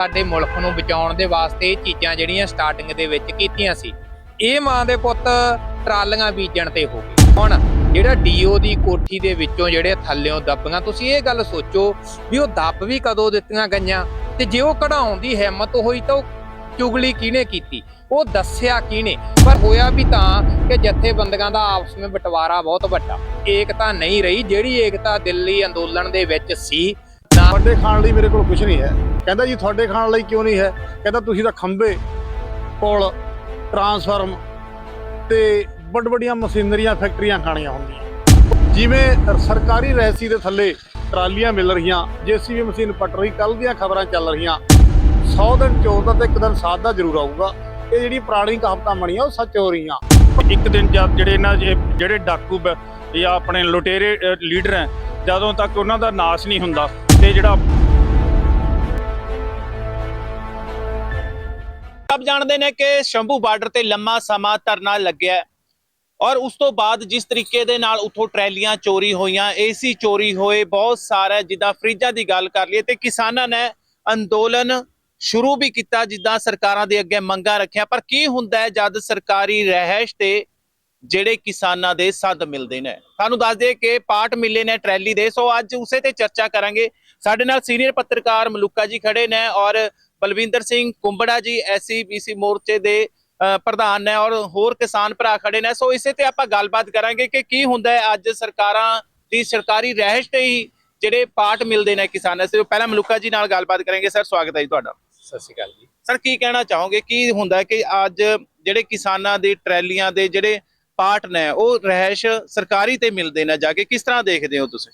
ਸਾਡੇ ਮੁਲਕ ਨੂੰ ਬਚਾਉਣ ਦੇ ਵਾਸਤੇ ਇਹ ਚੀਜ਼ਾਂ ਜਿਹੜੀਆਂ ਸਟਾਰਟਿੰਗ ਦੇ ਵਿੱਚ ਕੀਤੀਆਂ ਸੀ। ਇਹ ਮਾਂ ਦੇ ਪੁੱਤ ਟਰਾਲੀਆਂ ਬੀਜਣ ਤੇ ਹੋ ਗਏ। ਹੁਣ ਜਿਹੜਾ ਡੀਓ ਦੀ ਕੋਠੀ ਦੇ ਵਿੱਚੋਂ ਜਿਹੜੇ ਥੱਲਿਓਂ ਦੱਬੀਆਂ, ਤੁਸੀਂ ਇਹ ਗੱਲ ਸੋਚੋ ਵੀ ਉਹ ਦੱਬ ਵੀ ਕਦੋਂ ਦਿੱਤੀਆਂ ਗਈਆਂ ਤੇ ਜੇ ਉਹ ਕਢਾਉਣ ਦੀ ਹਿੰਮਤ ਹੋਈ ਤਾਂ ਉਹ ਚੁਗਲੀ ਕਿਹਨੇ ਕੀਤੀ? ਉਹ ਦੱਸਿਆ ਕਿਹਨੇ? ਪਰ ਹੋਇਆ ਵੀ ਤਾਂ ਕਿ ਜਥੇਬੰਦੀਆਂ ਦਾ ਆਪਸ ਵਿੱਚ ਬਟਵਾਰਾ ਬਹੁਤ ਵੱਡਾ। ਏਕਤਾ ਨਹੀਂ ਰਹੀ, ਜਿਹੜੀ ਏਕਤਾ ਦਿੱਲੀ ਅੰਦੋਲਨ ਦੇ ਵਿੱਚ ਸੀ, ਨਾ ਖਾਣ ਲਈ ਮੇਰੇ ਕੋਲ ਕੁਝ ਨਹੀਂ ਹੈ। ਕਹਿੰਦਾ ਜੀ ਤੁਹਾਡੇ ਖਾਣ ਲਈ ਕਿਉਂ ਨਹੀਂ ਹੈ? ਕਹਿੰਦਾ ਤੁਸੀਂ ਤਾਂ ਖੰਭੇ, ਪੁਲ ਟਰਾਂਸਫਾਰਮ ਤੇ ਵੱਡ ਵੱਡੀਆਂ ਮਸ਼ੀਨਰੀਆਂ, ਫੈਕਟਰੀਆਂ ਖਾਣੀਆਂ ਹੁੰਦੀਆਂ। ਜਿਵੇਂ ਸਰਕਾਰੀ ਰਹਿਸੀ ਦੇ ਥੱਲੇ ਟਰਾਲੀਆਂ ਮਿਲ ਰਹੀਆਂ, ਜੀਸੀਬੀ ਮਸ਼ੀਨ ਪਟ ਰਹੀ ਕੱਲ ਦੀਆਂ ਖਬਰਾਂ ਚੱਲ ਰਹੀਆਂ। 100 ਦਿਨ ਚੋਰ ਦਾ ਤੇ ਇੱਕ ਦਿਨ ਸਾਧ ਦਾ ਜ਼ਰੂਰ ਆਊਗਾ। ਇਹ ਜਿਹੜੀ ਪੁਰਾਣੀ ਕਹਾਵਤਾਂ ਬਣੀਆਂ, ਉਹ ਸੱਚ ਹੋ ਰਹੀਆਂ। ਇੱਕ ਦਿਨ ਜਦ ਜਿਹੜੇ ਨਾ ਜਿਹੜੇ ਡਾਕੂ ਜਾਂ ਆਪਣੇ ਲੁਟੇਰੇ ਲੀਡਰ ਹੈ, ਜਦੋਂ ਤੱਕ ਉਹਨਾਂ ਦਾ ਨਾਸ਼ ਨਹੀਂ ਹੁੰਦਾ, ਤੇ ਜਿਹੜਾ ਸਭ ਜਾਣਦੇ ਨੇ ਕਿ ਸ਼ੰਭੂ ਬਾਰਡਰ ਤੇ ਲੰਮਾ ਸਮਾਂ ਧਰਨਾ ਲੱਗਿਆ ਔਰ ਉਸ ਤੋਂ ਬਾਅਦ ਜਿਸ ਤਰੀਕੇ ਦੇ ਨਾਲ ਉਥੋਂ ਟਰੈਲੀਆਂ ਚੋਰੀ ਹੋਈਆਂ, ਏਸੀ ਚੋਰੀ ਹੋਏ, ਬਹੁਤ ਸਾਰਾ ਜਿੱਦਾਂ ਫਰਿੱਜਾਂ ਦੀ ਗੱਲ ਕਰ ਲਈਏ ਤੇ ਕਿਸਾਨਾਂ ਨੇ ਅੰਦੋਲਨ ਸ਼ੁਰੂ ਵੀ ਕੀਤਾ ਜਿੱਦਾਂ ਸਰਕਾਰਾਂ ਦੇ ਅੱਗੇ ਮੰਗਾਂ ਰੱਖਿਆ। ਪਰ ਕੀ ਹੁੰਦਾ ਹੈ ਜਦ ਸਰਕਾਰੀ ਰਹਿਸ਼ ਤੇ ਜਿਹੜੇ ਕਿਸਾਨਾਂ ਦੇ ਸੱਦ ਮਿਲਦੇ ਨੇ? ਸਾਨੂੰ ਦੱਸ ਦਈਏ ਕਿ ਪਾਰਟ ਮਿਲੇ ਨੇ ਟਰੈਲੀ ਦੇ, ਸੋ ਅੱਜ ਉਸੇ ਤੇ ਚਰਚਾ ਕਰਾਂਗੇ। ਸਾਡੇ ਨਾਲ ਸੀਨੀਅਰ ਪੱਤਰਕਾਰ ਮਲੂਕਾ ਜੀ ਖੜੇ ਨੇ ਔਰ ਬਲਵਿੰਦਰ ਸਿੰਘ ਕੁੰਬੜਾ ਜੀ ਐਸਸੀਬੀਸੀ ਮੋਰਚੇ ਦੇ ਪ੍ਰਧਾਨ ਨੇ ਔਰ ਹੋਰ ਕਿਸਾਨ ਭਰਾ ਖੜੇ ਨੇ। ਸੋ ਇਸੇ ਤੇ ਆਪਾਂ ਗੱਲਬਾਤ ਕਰਾਂਗੇ ਕਿ ਕੀ ਹੁੰਦਾ ਹੈ ਅੱਜ ਸਰਕਾਰਾਂ ਦੀ ਸਰਕਾਰੀ ਰਹਿਸ਼ ਤੇ ਹੀ ਜਿਹੜੇ ਪਾਟ ਮਿਲਦੇ ਨੇ ਕਿਸਾਨਾਂ ਸੇ। ਪਹਿਲਾਂ ਮਲੂਕਾ ਜੀ ਨਾਲ ਗੱਲਬਾਤ ਕਰਾਂਗੇ। ਸਰ ਸਵਾਗਤ ਹੈ ਜੀ ਤੁਹਾਡਾ। ਸਤਿ ਸ਼੍ਰੀ ਅਕਾਲ ਜੀ। ਸਰ ਕੀ ਕਹਿਣਾ ਚਾਹੋਗੇ? ਕੀ ਹੁੰਦਾ ਕਿ ਅੱਜ ਜਿਹੜੇ ਕਿਸਾਨਾਂ ਦੇ ਟਰੈਲੀਆਂ ਦੇ ਜਿਹੜੇ ਪਾਟ ਨੇ ਉਹ ਰਹਿਸ਼ ਸਰਕਾਰੀ ਤੇ ਮਿਲਦੇ ਨੇ ਜਾ ਕੇ? ਕਿਸ ਤਰ੍ਹਾਂ ਦੇਖਦੇ ਹੋ ਤੁਸੀਂ?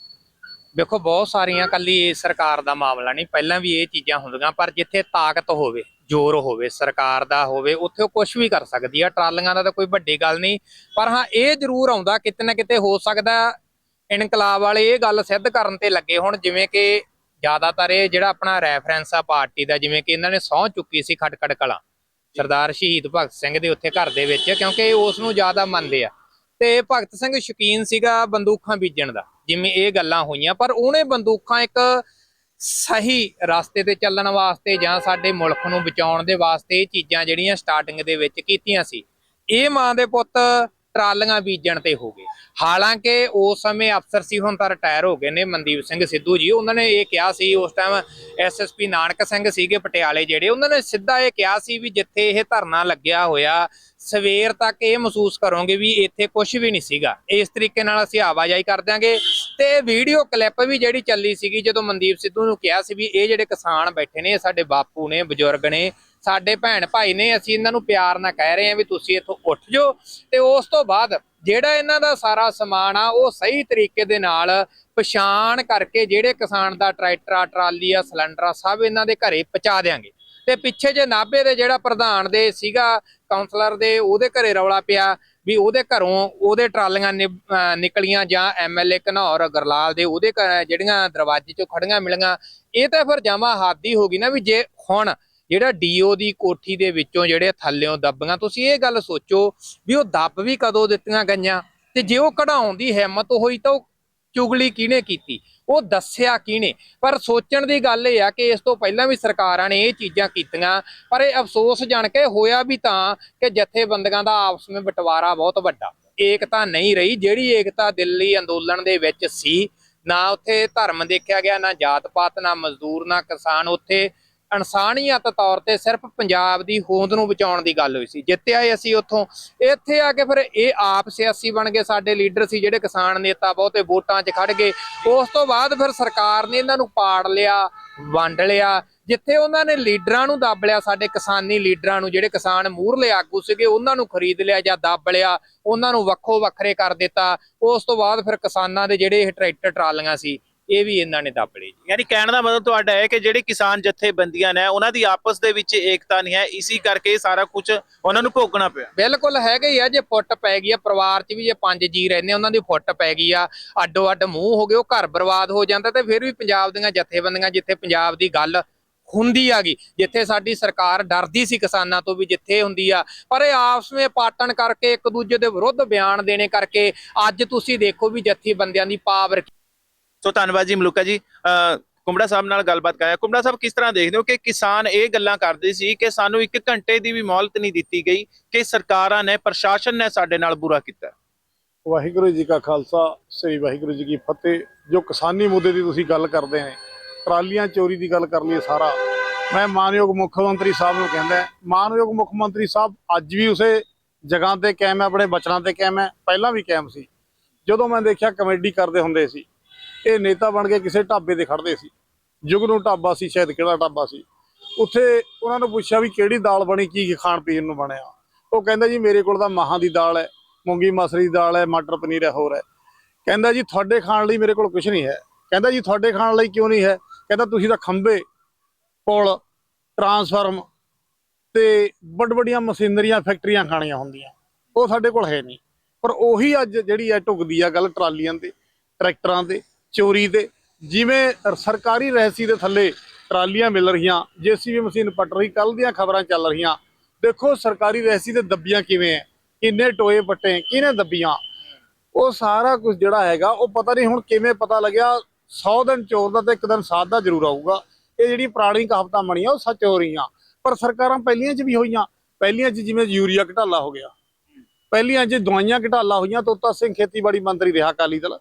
ਵੇਖੋ, ਬਹੁਤ ਸਾਰੀਆਂ ਕੱਲੀ ਸਰਕਾਰ ਦਾ ਮਾਮਲਾ ਨਹੀਂ, ਪਹਿਲਾਂ ਵੀ ਇਹ ਚੀਜ਼ਾਂ ਹੁੰਦੀਆਂ, ਪਰ ਜਿੱਥੇ ਤਾਕਤ ਹੋਵੇ, ਜ਼ੋਰ ਹੋਵੇ, ਸਰਕਾਰ ਦਾ ਹੋਵੇ, ਉੱਥੇ ਉਹ ਕੁਝ ਵੀ ਕਰ ਸਕਦੀ ਆ, ਟਰਾਲੀਆਂ ਦਾ ਤਾਂ ਕੋਈ ਵੱਡੀ ਗੱਲ ਨਹੀਂ। ਪਰ ਹਾਂ, ਇਹ ਜ਼ਰੂਰ ਆਉਂਦਾ, ਕਿਤੇ ਨਾ ਕਿਤੇ ਹੋ ਸਕਦਾ ਇਨਕਲਾਬ ਵਾਲੇ ਇਹ ਗੱਲ ਸਿੱਧ ਕਰਨ ਤੇ ਲੱਗੇ ਹੁਣ, ਜਿਵੇਂ ਕਿ ਜ਼ਿਆਦਾਤਰ ਇਹ ਜਿਹੜਾ ਆਪਣਾ ਰੈਫਰੈਂਸ ਆ ਪਾਰਟੀ ਦਾ, ਜਿਵੇਂ ਕਿ ਇਹਨਾਂ ਨੇ ਸਹੁੰ ਚੁੱਕੀ ਸੀ ਖਟਕੜ ਕਲਾਂ, ਸਰਦਾਰ ਸ਼ਹੀਦ ਭਗਤ ਸਿੰਘ ਦੇ ਉੱਥੇ ਘਰ ਦੇ ਵਿੱਚ, ਕਿਉਂਕਿ ਉਸ ਨੂੰ ਜ਼ਿਆਦਾ ਮੰਨਦੇ ਆ। ਤੇ ਭਗਤ ਸਿੰਘ ਸ਼ੌਕੀਨ ਸੀਗਾ ਬੰਦੂਕਾਂ ਬੀਜਣ ਦਾ। ਜਿਵੇਂ ਇਹ ਗੱਲਾਂ ਹੋਈਆਂ, ਪਰ ਉਹਨੇ ਬੰਦੂਕਾਂ ਇੱਕ ਸਹੀ ਰਸਤੇ ਤੇ ਚੱਲਣ ਵਾਸਤੇ ਜਾਂ ਸਾਡੇ ਮੁਲਕ ਨੂੰ ਬਚਾਉਣ ਦੇ ਵਾਸਤੇ ਇਹ ਚੀਜ਼ਾਂ ਜਿਹੜੀਆਂ ਸਟਾਰਟਿੰਗ ਦੇ ਵਿੱਚ ਕੀਤੀਆਂ ਸੀ। ਇਹ ਮਾਂ ਦੇ ਪੁੱਤ ਟਰਾਲੀਆਂ ਬੀਜਣ ਤੇ ਹੋ ਗਏ। ਹਾਲਾਂਕਿ ਉਸ ਸਮੇਂ ਅਫਸਰ ਸੀ, ਹੁਣ ਤਾਂ ਰਿਟਾਇਰ ਹੋ ਗਏ ਨੇ ਮਨਦੀਪ ਸਿੰਘ ਸਿੱਧੂ ਜੀ। ਉਹਨਾਂ ਨੇ ਇਹ ਕਿਹਾ ਸੀ, ਉਸ ਟਾਈਮ ਐਸਐਸਪੀ ਨਾਨਕ ਸਿੰਘ ਸੀਗੇ ਪਟਿਆਲੇ ਜਿਹੜੇ, ਉਹਨਾਂ ਨੇ ਸਿੱਧਾ ਇਹ ਕਿਹਾ ਸੀ ਵੀ ਜਿੱਥੇ ਇਹ ਧਰਨਾ ਲੱਗਿਆ ਹੋਇਆ, ਸਵੇਰ ਤੱਕ ਇਹ ਮਹਿਸੂਸ ਕਰੋਗੇ ਵੀ ਇੱਥੇ ਕੁਝ ਵੀ ਨਹੀਂ ਸੀਗਾ। ਇਸ ਤਰੀਕੇ ਨਾਲ ਅਸੀਂ ਆਵਾਜਾਈ ਕਰ ਦਿਆਂਗੇ। ਤੇ ਵੀਡੀਓ ਕਲਿੱਪ ਵੀ ਜਿਹੜੀ ਚੱਲੀ ਸੀਗੀ, ਜਦੋਂ ਮਨਦੀਪ ਸਿੱਧੂ ਨੂੰ ਕਿਹਾ ਸੀ ਵੀ ਇਹ ਜਿਹੜੇ ਕਿਸਾਨ ਬੈਠੇ ਨੇ ਸਾਡੇ ਬਾਪੂ ਨੇ, ਬਜ਼ੁਰਗ ਨੇ ਸਾਡੇ ਭੈਣ ਭਾਈ ਨੇ ਅਸੀਂ ਇਹਨਾਂ ਨੂੰ ਪਿਆਰ ਨਾਲ ਕਹਿ ਰਹੇ ਹਾਂ ਵੀ ਤੁਸੀਂ ਇੱਥੋਂ ਉੱਠ ਜਾਓ ਤੇ ਉਸ ਤੋਂ ਬਾਅਦ ਜਿਹੜਾ ਇਹਨਾਂ ਦਾ ਸਾਰਾ ਸਮਾਨ ਆ, ਉਹ ਸਹੀ ਤਰੀਕੇ ਦੇ ਨਾਲ ਪਛਾਣ ਕਰਕੇ ਜਿਹੜੇ ਕਿਸਾਨ ਦਾ ਟਰੈਕਟਰ ਆ, ਟਰਾਲੀ ਆ, ਸਿਲੰਡਰ ਆ, ਸਭ ਇਹਨਾਂ ਦੇ ਘਰੇ ਪਹੁੰਚਾ ਦੇਾਂਗੇ ਤੇ ਪਿੱਛੇ ਜੇ ਨਾਭੇ ਦੇ ਜਿਹੜਾ ਪ੍ਰਧਾਨ ਦੇ ਸੀਗਾ ਕਾਉਂਸਲਰ ਦੇ, ਉਹਦੇ ਘਰੇ ਰੌਲਾ ਪਿਆ ਵੀ ਉਹਦੇ ਘਰੋਂ ਉਹਦੇ ਟਰਾਲੀਆਂ ਨਿ- ਅਹ ਨਿਕਲੀਆਂ ਜਾਂ ਐਮਐਲਏ ਘਨੌਰ ਗਰਲਾਲ ਦੇ ਉਹਦੇ ਘਰ ਜਿਹੜੀਆਂ ਦਰਵਾਜ਼ੇ 'ਚੋਂ ਖੜੀਆਂ ਮਿਲੀਆਂ, ਇਹ ਤਾਂ ਫਿਰ ਜਮਾ ਹਾਦੀ ਹੋ ਗਈ ਨਾ ਵੀ ਜੇ ਹੁਣ ਜਿਹੜਾ ਡੀਓ ਦੀ ਕੋਠੀ ਦੇ ਵਿੱਚੋਂ ਜਿਹੜੇ ਥੱਲਿਓਂ ਦੱਬੀਆਂ, ਤੁਸੀਂ ਇਹ ਗੱਲ ਸੋਚੋ ਵੀ ਉਹ ਦੱਬ ਵੀ ਕਦੋਂ ਦਿੱਤੀਆਂ ਗਈਆਂ ਤੇ ਜੇ ਉਹ ਕਢਾਉਣ ਦੀ ਹਿੰਮਤ ਹੋਈ ਤਾਂ ਉਹ ਚੁਗਲੀ ਕਿਹਨੇ ਕੀਤੀ? ਉਹ ਦੱਸਿਆ ਕਿਹਨੇ? ਪਰ ਸੋਚਣ ਦੀ ਗੱਲ ਇਹ ਆ ਕਿ ਇਸ ਤੋਂ ਪਹਿਲਾਂ ਵੀ ਸਰਕਾਰਾਂ ਨੇ ਇਹ ਚੀਜ਼ਾਂ ਕੀਤੀਆਂ, ਪਰ ਇਹ ਅਫਸੋਸ ਜਾਣ ਕੇ ਹੋਇਆ ਵੀ ਤਾਂ ਕਿ ਜਥੇਬੰਦੀਆਂ ਦਾ ਆਪਸ ਵਿੱਚ ਬਟਵਾਰਾ ਬਹੁਤ ਵੱਡਾ। ਏਕਤਾ ਨਹੀਂ ਰਹੀ, ਜਿਹੜੀ ਏਕਤਾ ਦਿੱਲੀ ਅੰਦੋਲਨ ਦੇ ਵਿੱਚ ਸੀ, ਨਾ ਉੱਥੇ ਧਰਮ ਦੇਖਿਆ ਗਿਆ, ਨਾ ਜਾਤ ਪਾਤ ਨਾ ਮਜ਼ਦੂਰ, ਨਾ ਕਿਸਾਨ, ਉੱਥੇ ਇਨਸਾਨੀਅਤ ਤੌਰ ਤੇ ਸਿਰਫ ਪੰਜਾਬ ਦੀ ਹੋਂਦ ਨੂੰ ਬਚਾਉਣ ਦੀ ਗੱਲ ਹੋਈ ਸੀ। ਜਿੱਤਿਆ ਹੀ ਅਸੀਂ ਉੱਥੋਂ। ਇੱਥੇ ਆ ਕੇ ਫਿਰ ਇਹ ਆਪ ਸਿਆਸੀ ਬਣ ਗਏ। ਸਾਡੇ ਲੀਡਰ ਸੀ ਜਿਹੜੇ ਕਿਸਾਨ ਨੇਤਾ ਬਹੁਤੇ ਵੋਟਾਂ 'ਚ ਖੜ ਗਏ। ਉਸ ਤੋਂ ਬਾਅਦ ਫਿਰ ਸਰਕਾਰ ਨੇ ਇਹਨਾਂ ਨੂੰ ਪਾੜ ਲਿਆ, ਵੰਡ ਲਿਆ। ਜਿੱਥੇ ਉਹਨਾਂ ਨੇ ਲੀਡਰਾਂ ਨੂੰ ਦੱਬ ਲਿਆ, ਸਾਡੇ ਕਿਸਾਨੀ ਲੀਡਰਾਂ ਨੂੰ ਜਿਹੜੇ ਕਿਸਾਨ ਮੂਰਲੇ ਆਗੂ ਸੀਗੇ, ਉਹਨਾਂ ਨੂੰ ਖਰੀਦ ਲਿਆ ਜਾਂ ਦੱਬ ਲਿਆ, ਉਹਨਾਂ ਨੂੰ ਵੱਖੋ ਵੱਖਰੇ ਕਰ ਦਿੱਤਾ। ਉਸ ਤੋਂ ਬਾਅਦ ਫਿਰ ਕਿਸਾਨਾਂ ਦੇ ਜਿਹੜੇ ਇਹ ਟਰੈਕਟਰ ਟਰਾਲੀਆਂ ਸੀ ਇਹ ਵੀ ਇਹਨਾਂ ਨੇ ਦੱਬ ਜੀ। ਯਾਨੀ ਕਹਿਣ ਦਾ ਮਤਲਬ ਤੁਹਾਡਾ ਹੈ ਕਿ ਜਿਹੜੇ ਕਿਸਾਨ ਜਥੇਬੰਦੀਆਂ ਨੇ ਉਹਨਾਂ ਦੀ ਆਪਸ ਦੇ ਵਿੱਚ ਏਕਤਾ ਨਹੀਂ ਹੈ। ਇਸੇ ਕਰਕੇ ਇਹ ਸਾਰਾ ਕੁਝ ਉਹਨਾਂ ਨੂੰ ਭੋਗਣਾ ਪਿਆ। ਬਿਲਕੁਲ ਹੈਗੇ ਹੀ ਆ ਜੇ ਫੁੱਟ ਪੈ ਗਈ ਆ ਪਰਿਵਾਰ 'ਚ ਵੀ ਜੇ ਪੰਜ ਜੀ ਰਹਿੰਦੇ ਆ, ਉਹਨਾਂ ਦੀ ਫੁੱਟ ਪੈ ਗਈ ਆ ਅੱਡੋ ਅੱਡ ਮੂੰਹ ਹੋ ਗਏ ਉਹ ਘਰ ਬਰਬਾਦ ਹੋ ਜਾਂਦਾ ਤੇ ਫਿਰ ਵੀ ਪੰਜਾਬ ਦੀਆਂ ਜਥੇਬੰਦੀਆਂ ਜਿੱਥੇ ਪੰਜਾਬ ਦੀ ਗੱਲ ਹੁੰਦੀ ਆਗੀ ਜਿੱਥੇ ਸਾਡੀ ਸਰਕਾਰ ਡਰਦੀ ਸੀ ਕਿਸਾਨਾਂ ਤੋਂ ਵੀ ਜਿੱਥੇ ਹੁੰਦੀ ਆ ਪਰ ਇਹ ਆਪਸ ਵਿੱਚ ਪਾਟਣ ਕਰਕੇ ਇੱਕ ਦੂਜੇ ਦੇ ਵਿਰੁੱਧ ਬਿਆਨ ਦੇਣੇ ਕਰਕੇ ਅੱਜ ਤੁਸੀਂ ਦੇਖੋ ਵੀ ਜਥੇਬੰਦੀਆਂ ਦੀ ਪਾਵਰ ਸੋ ਧੰਨਵਾਦ ਜੀ ਮਲੂਕਾ ਜੀ। ਕੁੰਬੜਾ ਸਾਹਿਬ ਨਾਲ ਗੱਲਬਾਤ ਕਰਾਂਗੇ ਕੁੰਬੜਾ ਸਾਹਿਬ, ਕਿਸ ਤਰ੍ਹਾਂ ਦੇਖਦੇ ਹੋ ਕਿ ਕਿਸਾਨ ਇਹ ਗੱਲਾਂ ਕਰਦੇ ਸੀ ਕਿ ਸਾਨੂੰ 1 ਘੰਟੇ ਦੀ ਵੀ ਮੌਲਤ ਨਹੀਂ ਦਿੱਤੀ ਗਈ ਕਿ ਸਰਕਾਰਾਂ ਨੇ, ਪ੍ਰਸ਼ਾਸਨ ਨੇ ਸਾਡੇ ਨਾਲ ਬੁਰਾ ਕੀਤਾ? ਵਾਹਿਗੁਰੂ ਜੀ ਕਾ ਖਾਲਸਾ, ਸ੍ਰੀ ਵਾਹਿਗੁਰੂ ਜੀ ਕੀ ਫਤਿਹ। ਜੋ ਕਿਸਾਨੀ ਮੁੱਦੇ ਦੀ ਤੁਸੀਂ ਗੱਲ ਕਰਦੇ ਨੇ, ਟਰਾਲੀਆਂ ਚੋਰੀ ਦੀ ਗੱਲ ਕਰ ਲਈਏ ਸਾਰਾ। ਮੈਂ ਮਾਨਯੋਗ ਮੁੱਖ ਮੰਤਰੀ ਸਾਹਿਬ ਨੂੰ ਕਹਿੰਦਾ ਮਾਨਯੋਗ ਮੁੱਖ ਮੰਤਰੀ ਸਾਹਿਬ, ਅੱਜ ਵੀ ਉਸੇ ਜਗ੍ਹਾ ਤੇ ਕਾਇਮ ਹੈ, ਆਪਣੇ ਬਚਨਾਂ ਤੇ ਕਾਇਮ ਹੈ। ਪਹਿਲਾਂ ਵੀ ਕਾਇਮ ਸੀ। ਜਦੋਂ ਮੈਂ ਦੇਖਿਆ ਕਮੇਡੀ ਕਰਦੇ ਹੁੰਦੇ ਸੀ ਇਹ ਨੇਤਾ ਬਣ ਕੇ ਕਿਸੇ ਢਾਬੇ ਤੇ ਖੜਦੇ ਸੀ। ਜੁਗਨੂ ਢਾਬਾ ਸੀ, ਸ਼ਾਇਦ ਕਿਹੜਾ ਢਾਬਾ ਸੀ। ਉੱਥੇ ਉਹਨਾਂ ਨੂੰ ਪੁੱਛਿਆ ਵੀ ਕਿਹੜੀ ਦਾਲ ਬਣੀ, ਕੀ ਖਾਣ ਪੀਣ ਨੂੰ ਬਣਿਆ। ਉਹ ਕਹਿੰਦਾ ਜੀ ਮੇਰੇ ਕੋਲ ਤਾਂ ਮਾਹਾਂ ਦੀ ਦਾਲ ਹੈ, ਮੂੰਗੀ ਮਸਰੀ ਦੀ ਦਾਲ ਹੈ, ਮਟਰ ਪਨੀਰ ਹੈ, ਹੋਰ ਹੈ। ਕਹਿੰਦਾ ਜੀ ਤੁਹਾਡੇ ਖਾਣ ਲਈ ਮੇਰੇ ਕੋਲ ਕੁਝ ਨਹੀਂ ਹੈ। ਕਹਿੰਦਾ ਜੀ ਤੁਹਾਡੇ ਖਾਣ ਲਈ ਕਿਉਂ ਨਹੀਂ ਹੈ? ਕਹਿੰਦਾ ਤੁਸੀਂ ਤਾਂ ਖੰਭੇ, ਪੁਲ, ਟਰਾਂਸਫਾਰਮ ਤੇ ਵੱਡ ਵੱਡੀਆਂ ਮਸ਼ੀਨਰੀਆਂ, ਫੈਕਟਰੀਆਂ ਖਾਣੀਆਂ ਹੁੰਦੀਆਂ। ਉਹ ਸਾਡੇ ਕੋਲ ਹੈ ਨਹੀਂ। ਪਰ ਉਹੀ ਅੱਜ ਜਿਹੜੀ ਹੈ ਢੁਕਦੀ ਆ ਗੱਲ ਟਰਾਲੀਆਂ ਤੇ, ਟਰੈਕਟਰਾਂ ਤੇ ਚੋਰੀ ਤੇ ਜਿਵੇਂ ਸਰਕਾਰੀ ਰਹਿਸੀ ਦੇ ਥੱਲੇ ਟਰਾਲੀਆਂ ਮਿਲ ਰਹੀਆਂ, ਜੀਸੀਬੀ ਮਸ਼ੀਨ ਪਟ ਰਹੀ ਕੱਲ ਦੀਆਂ ਖਬਰਾਂ ਚੱਲ ਰਹੀਆਂ। ਦੇਖੋ, ਸਰਕਾਰੀ ਰਹਿਸੀ ਦੇ ਦੱਬੀਆਂ ਕਿਵੇਂ ਹੈ ਕਿੰਨੇ ਟੋਏ ਪੱਟੇ, ਕਿਹਨੇ ਦੱਬੀਆਂ? ਉਹ ਸਾਰਾ ਕੁਝ ਜਿਹੜਾ ਹੈਗਾ, ਉਹ ਪਤਾ ਨਹੀਂ ਹੁਣ ਕਿਵੇਂ ਪਤਾ ਲੱਗਿਆ। 100 ਦਿਨ ਚੋਰ ਦਾ ਤੇ ਇੱਕ ਦਿਨ ਸਾਧ ਦਾ ਜ਼ਰੂਰ ਆਊਗਾ। ਇਹ ਜਿਹੜੀ ਪੁਰਾਣੀ ਕਹਾਵਤਾਂ ਬਣੀਆਂ, ਉਹ ਸੱਚ ਹੋ ਰਹੀਆਂ। ਪਰ ਸਰਕਾਰਾਂ ਪਹਿਲੀਆਂ 'ਚ ਵੀ ਹੋਈਆਂ। ਪਹਿਲੀਆਂ 'ਚ ਜਿਵੇਂ ਯੂਰੀਆ ਘਟਾਲਾ ਹੋ ਗਿਆ। ਪਹਿਲੀਆਂ 'ਚ ਦਵਾਈਆਂ ਘਟਾਲਾ ਹੋਈਆਂ, ਤੋਤਾ ਸਿੰਘ ਖੇਤੀਬਾੜੀ ਮੰਤਰੀ ਰਿਹਾ ਅਕਾਲੀ ਦਲ।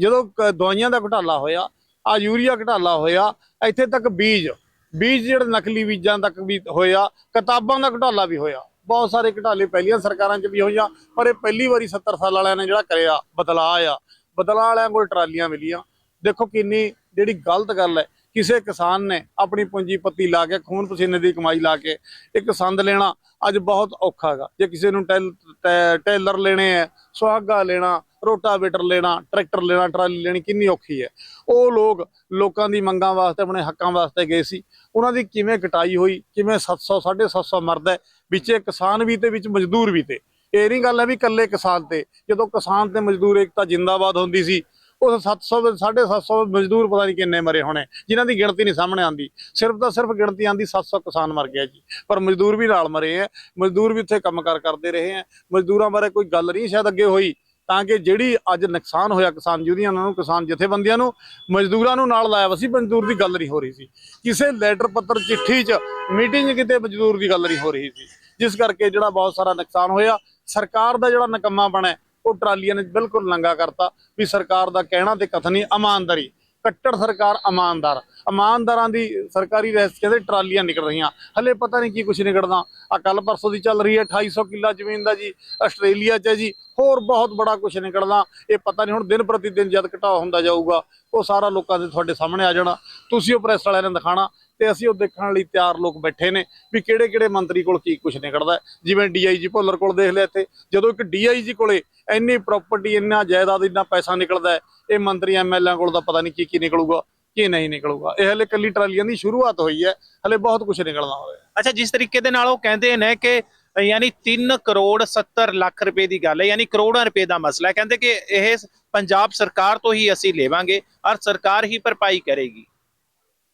ਜਦੋਂ ਕ- ਦਵਾਈਆਂ ਦਾ ਘਟਾਲਾ ਹੋਇਆ ਆ ਯੂਰੀਆ ਘਟਾਲਾ ਹੋਇਆ, ਇੱਥੇ ਤੱਕ ਬੀਜ ਬੀਜ ਜਿਹੜੇ ਨਕਲੀ ਬੀਜਾਂ ਤੱਕ ਵੀ ਹੋਇਆ, ਕਿਤਾਬਾਂ ਦਾ ਘਟਾਲਾ ਵੀ ਹੋਇਆ। ਬਹੁਤ ਸਾਰੇ ਘਟਾਲੇ ਪਹਿਲੀਆਂ ਸਰਕਾਰਾਂ 'ਚ ਵੀ ਹੋਈਆਂ, ਪਰ ਇਹ ਪਹਿਲੀ ਵਾਰੀ 70 ਸਾਲ ਵਾਲਿਆਂ ਨੇ ਜਿਹੜਾ ਕਰਿਆ, ਬਦਲਾਅ ਆ ਬਦਲਾਅ ਵਾਲਿਆਂ ਕੋਲ ਟਰਾਲੀਆਂ ਮਿਲੀਆਂ। ਦੇਖੋ ਕਿੰਨੀ, ਜਿਹੜੀ ਗਲਤ ਗੱਲ ਹੈ, ਕਿਸੇ ਕਿਸਾਨ ਨੇ ਆਪਣੀ ਪੂੰਜੀਪਤੀ ਲਾ ਕੇ, ਖੂਨ ਪਸੀਨੇ ਦੀ ਕਮਾਈ ਲਾ ਕੇ ਇੱਕ ਸੰਦ ਲੈਣਾ, ਅੱਜ ਬਹੁਤ ਔਖਾ ਹੈਗਾ। ਜੇ ਕਿਸੇ ਨੂੰ ਟੈਲ- ਟੈ- ਟੇਲਰ ਲੈਣੇ ਹੈ, ਸੁਹਾਗਾ ਲੈਣਾ ਰੋਟਾਵੇਟਰ ਲੈਣਾ, ਟਰੈਕਟਰ ਲੈਣਾ, ਟਰਾਲੀ ਲੈਣੀ ਕਿੰਨੀ ਔਖੀ ਹੈ। ਉਹ ਲੋਕ ਲੋਕਾਂ ਦੀ ਮੰਗਾਂ ਵਾਸਤੇ, ਆਪਣੇ ਹੱਕਾਂ ਵਾਸਤੇ ਗਏ ਸੀ। ਉਹਨਾਂ ਦੀ ਕਿਵੇਂ ਕਟਾਈ ਹੋਈ, ਕਿਵੇਂ 700 750 ਮਰਦ ਹੈ, ਵਿੱਚ ਕਿਸਾਨ ਵੀ ਤੇ ਵਿੱਚ ਮਜ਼ਦੂਰ ਵੀ ਤੇ। ਇਹ ਨਹੀਂ ਗੱਲ ਹੈ ਵੀ ਇਕੱਲੇ ਕਿਸਾਨ ਤੇ। ਜਦੋਂ ਕਿਸਾਨ ਤੇ ਮਜ਼ਦੂਰ ਏਕਤਾ ਜਿੰਦਾਬਾਦ ਹੁੰਦੀ ਸੀ ਉਹ 700 750 ਮਜ਼ਦੂਰ ਪਤਾ ਨਹੀਂ ਕਿੰਨੇ ਮਰੇ ਹੋਣੇ, ਜਿਨ੍ਹਾਂ ਦੀ ਗਿਣਤੀ ਨਹੀਂ ਸਾਹਮਣੇ ਆਂਦੀ ਸਿਰਫ ਤਾਂ ਸਿਰਫ ਗਿਣਤੀ ਆਂਦੀ 700 ਕਿਸਾਨ ਮਰ ਗਿਆ ਜੀ। ਪਰ ਮਜ਼ਦੂਰ ਵੀ ਨਾਲ ਮਰੇ ਹੈ, ਮਜ਼ਦੂਰ ਵੀ ਉੱਥੇ ਕੰਮਕਾਰ ਕਰਦੇ ਰਹੇ ਹੈ। ਮਜ਼ਦੂਰਾਂ ਬਾਰੇ ਕੋਈ ਗੱਲ ਨਹੀਂ ਸ਼ਾਇਦ ਅੱਗੇ ਹੋਈ। ਤਾਂ ਕਿ ਜਿਹੜੀ ਅੱਜ ਨੁਕਸਾਨ ਹੋਇਆ ਕਿਸਾਨ ਯੂਨੀਅਨਾਂ ਨੂੰ, ਕਿਸਾਨ ਜਥੇਬੰਦੀਆਂ ਨੂੰ, ਮਜ਼ਦੂਰਾਂ ਨੂੰ ਨਾਲ ਲਾਇਆ ਵਾ ਸੀ, ਮਜ਼ਦੂਰ ਦੀ ਗੱਲ ਨਹੀਂ ਹੋ ਰਹੀ ਸੀ। ਕਿਸੇ ਲੈਟਰ ਪੱਤਰ ਚਿੱਠੀ 'ਚ ਮੀਟਿੰਗ ਕਿਤੇ ਮਜ਼ਦੂਰ ਦੀ ਗੱਲ ਨਹੀਂ ਹੋ ਰਹੀ ਸੀ। ਜਿਸ ਕਰਕੇ ਜਿਹੜਾ ਬਹੁਤ ਸਾਰਾ ਨੁਕਸਾਨ ਹੋਇਆ, ਸਰਕਾਰ ਦਾ ਜਿਹੜਾ ਨਕਮਾ ਬਣਾ ਉਹ ਟਰਾਲੀਆਂ ਨੇ ਬਿਲਕੁਲ ਨੰਗਾ ਕਰਤਾ ਵੀ ਸਰਕਾਰ ਦਾ ਕਹਿਣਾ ਤੇ ਕਥਨ ਨਹੀਂ ਇਮਾਨਦਾਰੀ। ਕੱਟੜ ਸਰਕਾਰ ਇਮਾਨਦਾਰ। ਇਮਾਨਦਾਰਾਂ ਦੀ ਸਰਕਾਰੀ ਰਹਿਸ ਕਹਿੰਦੇ ਟਰਾਲੀਆਂ ਨਿਕਲ ਰਹੀਆਂ। ਹਲੇ ਪਤਾ ਨਹੀਂ ਕੀ ਕੁਝ ਨਿਕਲਦਾ। ਆ ਕੱਲ ਪਰਸੋਂ ਦੀ ਚੱਲ ਰਹੀ ਹੈ 2800 ਕਿੱਲਾ ਜ਼ਮੀਨ ਦਾ ਜੀ, ਆਸਟ੍ਰੇਲੀਆ 'ਚ ਹੈ ਜੀ। ਹੋਰ ਬਹੁਤ ਬੜਾ ਕੁਝ ਨਿਕਲਣਾ, ਇਹ ਪਤਾ ਨਹੀਂ ਹੁਣ ਦਿਨ ਪ੍ਰਤੀ ਦਿਨ ਜਦ ਘਟਾਓ ਹੁੰਦਾ ਜਾਊਗਾ, ਉਹ ਸਾਰਾ ਲੋਕਾਂ ਦੇ ਤੁਹਾਡੇ ਸਾਹਮਣੇ ਆ ਜਾਣਾ। ਤੁਸੀਂ ਉਹ ਪ੍ਰੈਸ ਵਾਲਿਆਂ ਨੇ ਦਿਖਾਣਾ ਤੇ ਅਸੀਂ ਉਹ ਦੇਖਣ ਲਈ ਤਿਆਰ ਲੋਕ ਬੈਠੇ ਨੇ ਵੀ ਕਿਹੜੇ ਕਿਹੜੇ ਮੰਤਰੀ ਕੋਲ ਕੀ ਕੁਝ ਨਿਕਲਦਾ। ਹੈ। ਜਿਵੇਂ ਡੀਆਈਜੀ ਭੁੱਲਰ ਕੋਲ ਦੇਖ ਲਿਆ ਇੱਥੇ, ਜਦੋਂ ਇੱਕ ਡੀਆਈਜੀ ਕੋਲੇ ਇੰਨੀ ਪ੍ਰਾਪਰਟੀ ਇੰਨਾ ਜਾਇਦਾਦ, ਇੰਨਾ ਪੈਸਾ ਨਿਕਲਦਾ ਇਹ ਮੰਤਰੀ ਐਮਐਲਏ ਕੋਲ ਤਾਂ ਪਤਾ ਨਹੀਂ ਕੀ ਕੀ ਨਿਕਲੂਗਾ। ਕੀ ਨਹੀਂ ਨਿਕਲੂਗਾ? ਇਹ ਹਲੇ ਕੱਲੀ ਟਰਾਲੀਆਂ ਦੀ ਸ਼ੁਰੂਆਤ ਹੋਈ ਹੈ। ਹਲੇ ਬਹੁਤ ਕੁਝ ਨਿਕਲਣਾ ਹੋਇਆ ਅੱਛਾ ਜਿਸ ਤਰੀਕੇ ਦੇ ਨਾਲ ਉਹ ਕਹਿੰਦੇ ਨੇ ਕਿ ਯਾਨੀ 3 ਕਰੋੜ 70 ਲੱਖ ਰੁਪਏ ਦੀ ਗੱਲ ਹੈ ਯਾਨੀ ਕਰੋੜਾਂ ਰੁਪਏ ਦਾ ਮਸਲਾ ਹੈ। ਕਹਿੰਦੇ ਕਿ ਇਹ ਪੰਜਾਬ ਸਰਕਾਰ ਤੋਂ ਹੀ ਅਸੀਂ ਲੇਵਾਂਗੇ ਔਰ ਸਰਕਾਰ ਹੀ ਭਰਪਾਈ ਕਰੇਗੀ।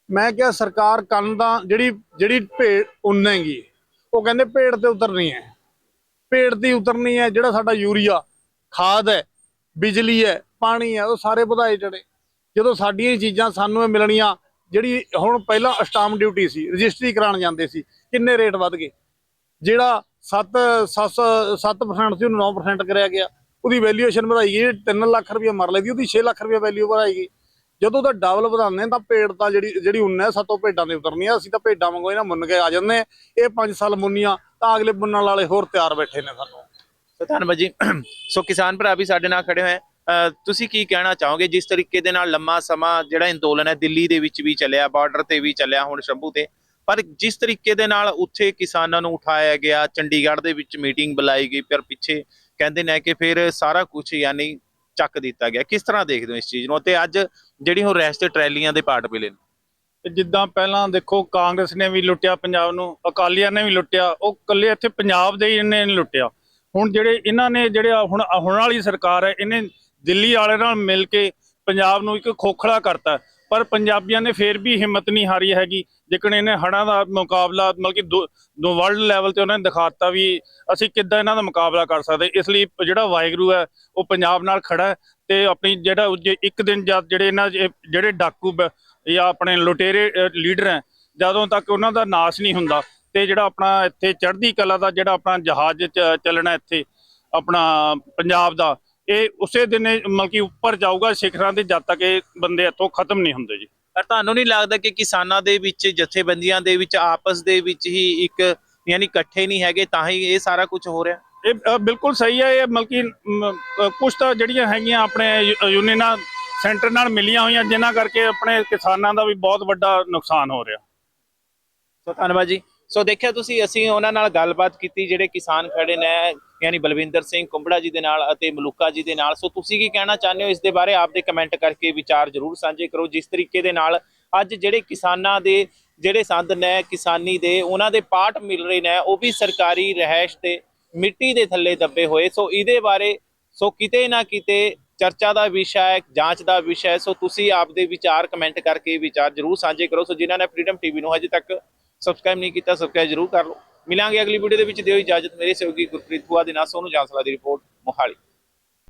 ਮੈਂ ਕਿਹਾ ਸਰਕਾਰ ਕੰਨ ਦਾ ਜਿਹੜੀ ਜਿਹੜੀ ਭੇਡ ਉੰਨੇਗੀ ਉਹ ਕਹਿੰਦੇ ਭੇਡ ਤੇ ਉਤਰਨੀ ਹੈ। ਭੇਡ ਦੀ ਉਤਰਨੀ ਹੈ ਜਿਹੜਾ ਸਾਡਾ ਯੂਰੀਆ ਖਾਦ ਹੈ ਬਿਜਲੀ ਹੈ ਪਾਣੀ ਹੈ ਉਹ ਸਾਰੇ ਵਧਾਏ ਜਿਹੜੇ ਜਦੋਂ ਸਾਡੀਆਂ ਚੀਜ਼ਾਂ ਸਾਨੂੰ ਇਹ ਮਿਲਣੀਆਂ, ਜਿਹੜੀ ਹੁਣ ਪਹਿਲਾਂ ਅਸਟਾਮ ਡਿਊਟੀ ਸੀ, ਰਜਿਸਟਰੀ ਕਰਾਉਣ ਜਾਂਦੇ ਸੀ, ਕਿੰਨੇ ਰੇਟ ਵੱਧ ਗਏ? ਜਿਹੜਾ 7 7% ਸੀ, ਉਹਨੂੰ 9% ਕਰਿਆ ਗਿਆ। ਉਹਦੀ ਵੈਲਿਊਏਸ਼ਨ ਵਧਾਈ ਗਈ 3 ਲੱਖ ਰੁਪਏ ਮਰਲੇ ਦੀ, ਉਹਦੀ 6 ਲੱਖ ਰੁਪਏ ਵੈਲਿਊ ਵਧਾਈ ਗਈ। ਜਦੋਂ ਤਾਂ ਡਬਲ ਵਧਾਉਂਦੇ ਤਾਂ ਭੇਡ ਤਾਂ ਜਿਹੜੀ ਜਿਹੜੀ ਉन्न ਹੈ, ਸਤੋਂ ਭੇਡਾਂ ਦੇ ਉਤਰਨੀਆਂ ਅਸੀਂ ਤਾਂ ਭੇਡਾਂ ਵਾਂਗੂ ਇਹਨਾਂ ਮੁੰਨ ਕੇ ਆ ਜਾਂਦੇ ਹਾਂ। ਇਹ 5 ਸਾਲ ਮੁੰਨੀਆਂ, ਤਾਂ ਅਗਲੇ ਮੁੰਨਣ ਵਾਲੇ ਹੋਰ ਤਿਆਰ ਬੈਠੇ ਨੇ ਸਾਨੂੰ। ਧੰਨਵਾਦ ਜੀ। ਸੋ ਕਿਸਾਨ ਭਰਾ ਵੀ ਸਾਡੇ ਨਾਲ ਖੜੇ ਹੋਏ ਤੁਸੀਂ ਕੀ ਕਹਿਣਾ ਚਾਹੋਗੇ? ਜਿਸ ਤਰੀਕੇ ਦੇ ਨਾਲ ਲੰਮਾ ਸਮਾਂ ਜਿਹੜਾ ਅੰਦੋਲਨ ਹੈ ਦਿੱਲੀ ਦੇ ਵਿੱਚ ਵੀ ਚੱਲਿਆ ਬਾਰਡਰ ਤੇ ਵੀ ਚੱਲਿਆ ਹੁਣ ਸ਼ੰਭੂ ਤੇ, ਪਰ ਜਿਸ ਤਰੀਕੇ ਦੇ ਨਾਲ ਉੱਥੇ ਕਿਸਾਨਾਂ ਨੂੰ ਉਠਾਇਆ ਗਿਆ, ਚੰਡੀਗੜ੍ਹ ਦੇ ਵਿੱਚ ਮੀਟਿੰਗ ਬੁਲਾਈ ਗਈ ਪਰ ਪਿੱਛੇ ਕਹਿੰਦੇ ਨੇ ਕਿ ਫਿਰ ਸਾਰਾ ਕੁਝ ਯਾਨੀ ਚੱਕ ਦਿੱਤਾ ਗਿਆ। ਕਿਸ ਤਰ੍ਹਾਂ ਦੇਖਦੇ ਹੋ ਇਸ ਚੀਜ਼ ਨੂੰ? ਤੇ ਅੱਜ ਜਿਹੜੀ ਹੁਣ ਰੈਸਟ ਟਰੈਲੀਆਂ ਦੇ ਪਾਰਟ ਮਿਲੇ ਨੇ। ਤੇ ਜਿੱਦਾਂ ਪਹਿਲਾਂ ਦੇਖੋ ਕਾਂਗਰਸ ਨੇ ਵੀ ਲੁੱਟਿਆ, ਪੰਜਾਬ ਨੂੰ, ਅਕਾਲੀਆਂ ਨੇ ਵੀ ਲੁੱਟਿਆ, ਉਹ ਕੱਲੇ ਇੱਥੇ ਪੰਜਾਬ ਦੇ ਹੀ ਇਹਨੇ ਲੁੱਟਿਆ। ਹੁਣ ਜਿਹੜੇ ਇਹਨਾਂ ਨੇ ਜਿਹੜੇ ਹੁਣ ਹੁਣ ਵਾਲੀ ਸਰਕਾਰ ਹੈ, ਇਹਨੇ ਦਿੱਲੀ ਵਾਲੇ ਨਾਲ ਮਿਲ ਕੇ ਪੰਜਾਬ ਨੂੰ ਇੱਕ ਖੋਖਲਾ ਕਰਤਾ। ਪਰ ਪੰਜਾਬੀਆਂ ਨੇ ਫੇਰ ਵੀ ਹਿੰਮਤ ਨਹੀਂ ਹਾਰੀ ਹੈਗੀ। ਜੇਕਰ ਇਹਨੇ ਹੜਾਂ ਦਾ ਮੁਕਾਬਲਾ, ਮਤਲਬ ਕਿ ਦੋ ਦੋ ਵਰਲਡ ਲੈਵਲ ਤੇ ਉਹਨਾਂ ਨੇ ਦਿਖਾਤਾ ਵੀ ਅਸੀਂ ਕਿੱਦਾਂ ਇਹਨਾਂ ਦਾ ਮੁਕਾਬਲਾ ਕਰ ਸਕਦੇ। ਇਸ ਲਈ ਜਿਹੜਾ ਵਾਹਿਗੁਰੂ ਹੈ, ਉਹ ਪੰਜਾਬ ਨਾਲ ਖੜਾ ਹੈ ਤੇ ਆਪਣੀ ਜਿਹੜਾ ਉਹ ਇੱਕ ਦਿਨ ਜਦ ਜਿਹੜੇ ਇਹਨਾਂ ਜਿਹੜੇ ਡਾਕੂ ਜਾਂ ਆਪਣੇ ਲੁਟੇਰੇ ਲੀਡਰ ਹੈ, ਜਦੋਂ ਤੱਕ ਉਹਨਾਂ ਦਾ ਨਾਸ਼ ਨਹੀਂ ਹੁੰਦਾ ਤੇ ਜਿਹੜਾ ਆਪਣਾ ਇੱਥੇ ਚੜ੍ਹਦੀ ਕਲਾ ਦਾ ਜਿਹੜਾ ਆਪਣਾ ਜਹਾਜ਼ ਚ- ਚੱਲਣਾ ਇੱਥੇ, ਆਪਣਾ ਪੰਜਾਬ ਦਾ ਇਹ ਉਸੇ ਦਿਨ ਇਹ ਮਤਲਬ ਕਿ ਉੱਪਰ ਜਾਊਗਾ ਸਿਖਰਾਂ ਤੇ ਜਦ ਤੱਕ ਇਹ ਬੰਦੇ ਇੱਥੋਂ ਖਤਮ ਨਹੀਂ ਹੁੰਦੇ ਜੀ। ਪਰ ਤੁਹਾਨੂੰ ਨਹੀਂ ਲੱਗਦਾ ਕਿ ਕਿਸਾਨਾਂ ਦੇ ਵਿੱਚ ਜਥੇਬੰਦੀਆਂ ਦੇ ਵਿੱਚ ਆਪਸ ਦੇ ਵਿੱਚ ਹੀ ਇੱਕ ਯਾਨੀ ਇਕੱਠੇ ਨਹੀਂ ਹੈਗੇ ਤਾਂ ਹੀ ਇਹ ਸਾਰਾ ਕੁਝ ਹੋ ਰਿਹਾ? ਇਹ ਬਿਲਕੁਲ ਸਹੀ ਹੈ ਇਹ ਮਤਲਬ ਕਿ ਮ, ਅ, ਕੁਛ ਤਾਂ ਜਿਹੜੀਆਂ ਹੈਗੀਆਂ ਆਪਣੇ ਯੂਨੀਅਨਾਂ ਸੈਂਟਰ ਨਾਲ ਮਿਲੀਆਂ ਹੋਈਆਂ ਜਿਨ੍ਹਾਂ ਕਰਕੇ ਆਪਣੇ ਕਿਸਾਨਾਂ ਦਾ ਵੀ ਬਹੁਤ ਵੱਡਾ ਨੁਕਸਾਨ ਹੋ ਰਿਹਾ। ਸੋ ਧੰਨਵਾਦ ਜੀ। ਸੋ ਦੇਖਿਆ ਤੁਸੀਂ, ਅਸੀਂ ਉਹਨਾਂ ਨਾਲ ਗੱਲਬਾਤ ਕੀਤੀ, ਜਿਹੜੇ ਕਿਸਾਨ ਖੜੇ ਨੇ, ਯਾਨੀ ਬਲਵਿੰਦਰ ਸਿੰਘ ਕੁੰਬੜਾ ਜੀ ਦੇ ਨਾਲ ਅਤੇ ਮਲੂਕਾ ਜੀ ਦੇ ਨਾਲ। ਸੋ ਤੁਸੀਂ ਕੀ ਕਹਿਣਾ ਚਾਹੁੰਦੇ ਹੋ ਇਸ ਦੇ ਬਾਰੇ? ਆਪਦੇ ਕਮੈਂਟ ਕਰਕੇ ਵਿਚਾਰ ਜ਼ਰੂਰ ਸਾਂਝੇ ਕਰੋ। ਜਿਸ ਤਰੀਕੇ ਦੇ ਨਾਲ ਅੱਜ ਜਿਹੜੇ ਕਿਸਾਨਾਂ ਦੇ, ਜਿਹੜੇ ਸੰਦ ਨੇ, ਕਿਸਾਨੀ ਦੇ, ਉਹਨਾਂ ਦੇ ਪਾਠ ਮਿਲ ਰਹੇ ਨੇ, ਉਹ ਵੀ ਸਰਕਾਰੀ ਰਹਿائش ਤੇ ਮਿੱਟੀ ਦੇ ਥੱਲੇ ਦੱਬੇ ਹੋਏ। ਸੋ ਇਹਦੇ ਬਾਰੇ ਸੋ ਕਿਤੇ ਨਾ ਕਿਤੇ ਚਰਚਾ ਦਾ ਵਿਸ਼ਾ ਹੈ, ਜਾਂਚ ਦਾ ਵਿਸ਼ਾ ਹੈ। ਸੋ ਤੁਸੀਂ ਆਪਦੇ ਵਿਚਾਰ ਕਮੈਂਟ ਕਰਕੇ ਵਿਚਾਰ ਜ਼ਰੂਰ ਸਾਂਝੇ ਕਰੋ। ਸੋ ਜਿਨ੍ਹਾਂ ਨੇ ਫ੍ਰੀडम ਟੀਵੀ ਨੂੰ ਹਜੇ ਤੱਕ ਸਬਸਕ੍ਰਾਈਬ ਨਹੀਂ ਕੀਤਾ ਸਬਸਕ੍ਰਾਈਬ ਜ਼ਰੂਰ ਕਰ ਲਓ। ਮਿਲਾਂਗੇ ਅਗਲੀ ਵੀਡੀਓ ਦੇ ਵਿੱਚ। ਦਿਓ ਇਜਾਜ਼ਤ। ਮੇਰੇ ਸਹਿਯੋਗੀ ਗੁਰਪ੍ਰੀਤ ਫੂਆ ਦੇ ਨਾਲ ਸੋਨੂੰ ਜਾਂਸਲਾ ਦੀ ਰਿਪੋਰਟ ਮੋਹਾਲੀ।